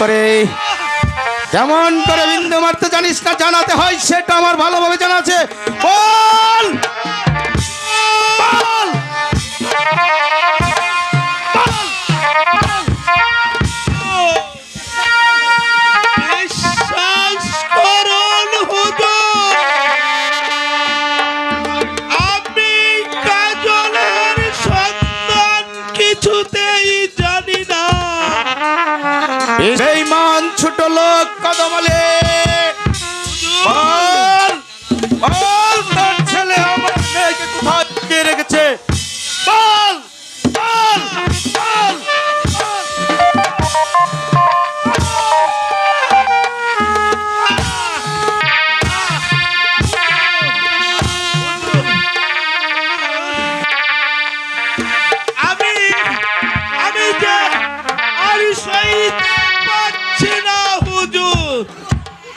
করে কেমন করে বিন্দু মারতে জানিস না জানাতে হয় সেটা আমার ভালোভাবে জানা আছে। এই মান ছোট লোক কদমলে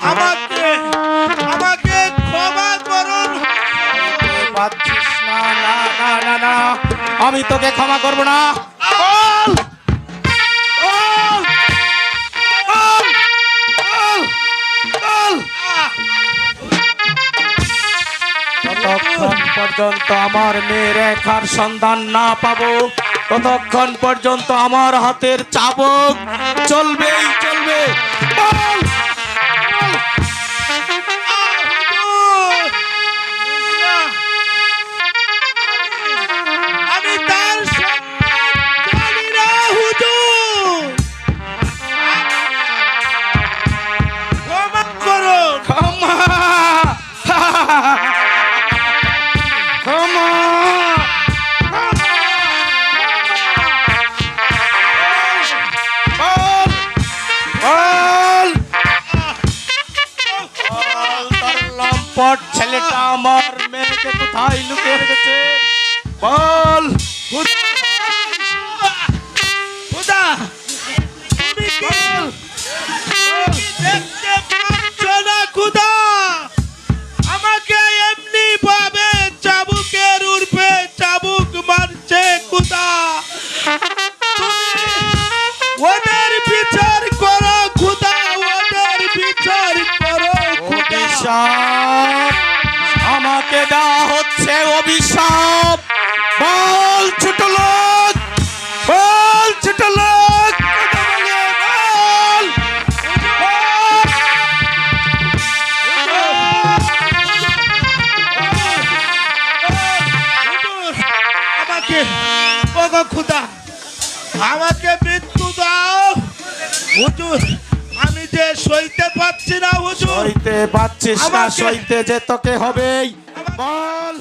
আমাকে আমাকে ক্ষমা করুন। পাচ্ছিস না না না না না। আমি তোকে ক্ষমা করব না। বল ততক্ষণ পর্যন্ত আমার মেয়ের রেখার সন্ধান না পাবো। ততক্ষণ পর্যন্ত আমার হাতের চাবক চলবেই চলবে। লম্পট ছেলেটা আমার মেয়েকে কোথায় লুকিয়ে রেখেছে? বল। খুদা অভিশাপ। আমাকে দেওয়া হচ্ছে অভিশাপ। বল ছোট লোক, বল ছোট লোক খুদা, আমাকে মৃত্যু দাও। হুজুর, আমি যে সইতে পারছি না পাচ্ছিস না সইতে যে তোকে হবেই। বল।